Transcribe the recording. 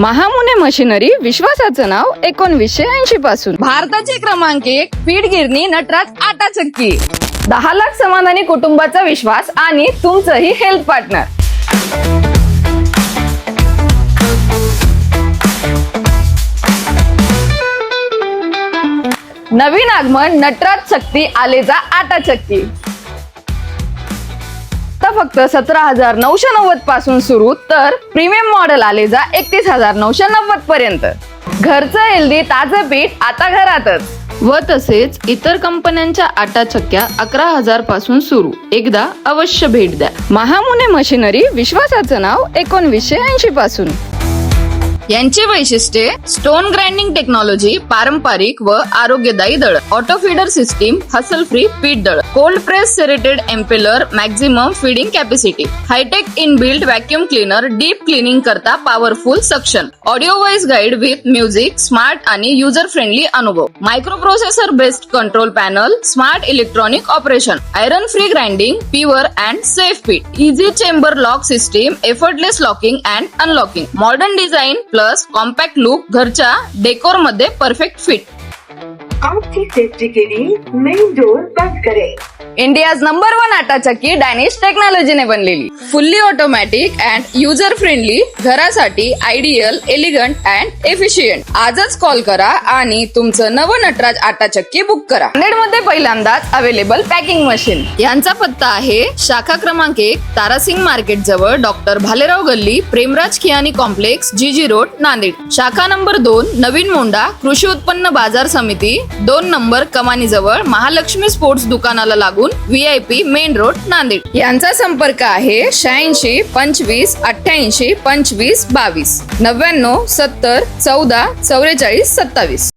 महामुने मशिनरी विश्वासाचं नाव एकोणवीसशे ऐंशी पासून. भारताचे क्रमांक एक पीठ गिरणी नटराज आटा चक्की दहा लाख समाधानी कुटुंबाचा विश्वास आणि तुमचंही हेल्थ पार्टनर नवीन आगमन नटराज शक्ती आलेचा आटा चक्की फक्त सतरा हजार नऊशे नव्वदपासून सुरू तर प्रीमियम मॉडेल आलेजा एकतीस हजार नऊशे नव्वद पर्यंत. घरचं हेल्दी ताजं पीठ आता घरातच. व तसेच इतर कंपन्यांच्या आटा चक्क्या अकरा हजारपासून सुरू. एकदा अवश्य भेट द्या. महामुने मशिनरी विश्वासाचं नाव एकोणवीसशे ऐंशी पासून. यांची वैशिष्ट्ये स्टोन ग्राइंडिंग टेक्नॉलॉजी पारंपरिक व आरोग्यदायी दळ auto feeder system hassle free पीठ दळ cold press serrated impeller maximum feeding capacity hitech in build vacuum cleaner deep cleaning करता powerful suction audio voice guide with music smart आणि युजर फ्रेंडली अनुभव. Micro processor based control panel smart electronic operation iron free grinding pure and safe fit easy chamber lock system effortless locking and unlocking modern design plus compact look घरच्या डेकोरमध्ये perfect fit आपकी safety के लिए main door करेल India's number one आटा चक्की Danish टेक्नॉलॉजीने बनलेली. Fully automatic and user friendly घरासाठी आयडियल एलिगंट अँड एफिशियंट आजच कॉल करा आणि तुमचं नवं नटराज आटा चक्की बुक करा. नांदेडमध्ये पहिल्यांदाच अवेलेबल पॅकिंग मशीन यांचा पत्ता आहे शाखा क्रमांक एक तारासिंग मार्केट जवळ डॉक्टर भालेराव गल्ली Premraj Khiyani complex GG road Nanded. शाखा नंबर दोन नवीन मोंडा कृषी उत्पन्न बाजार समिती दोन नंबर कमानी जवळ महालक्ष्मी स्पोर्ट्स दुकानाला लागून V I P main road Nanded. यांचा संपर्क आहे शहाऐंशी पंचवीस अठ्ठ्याऐंशी पंचवीस बावीस. नव्याण्णव सत्तर चौदा चौवेचाळीस सत्तावीस.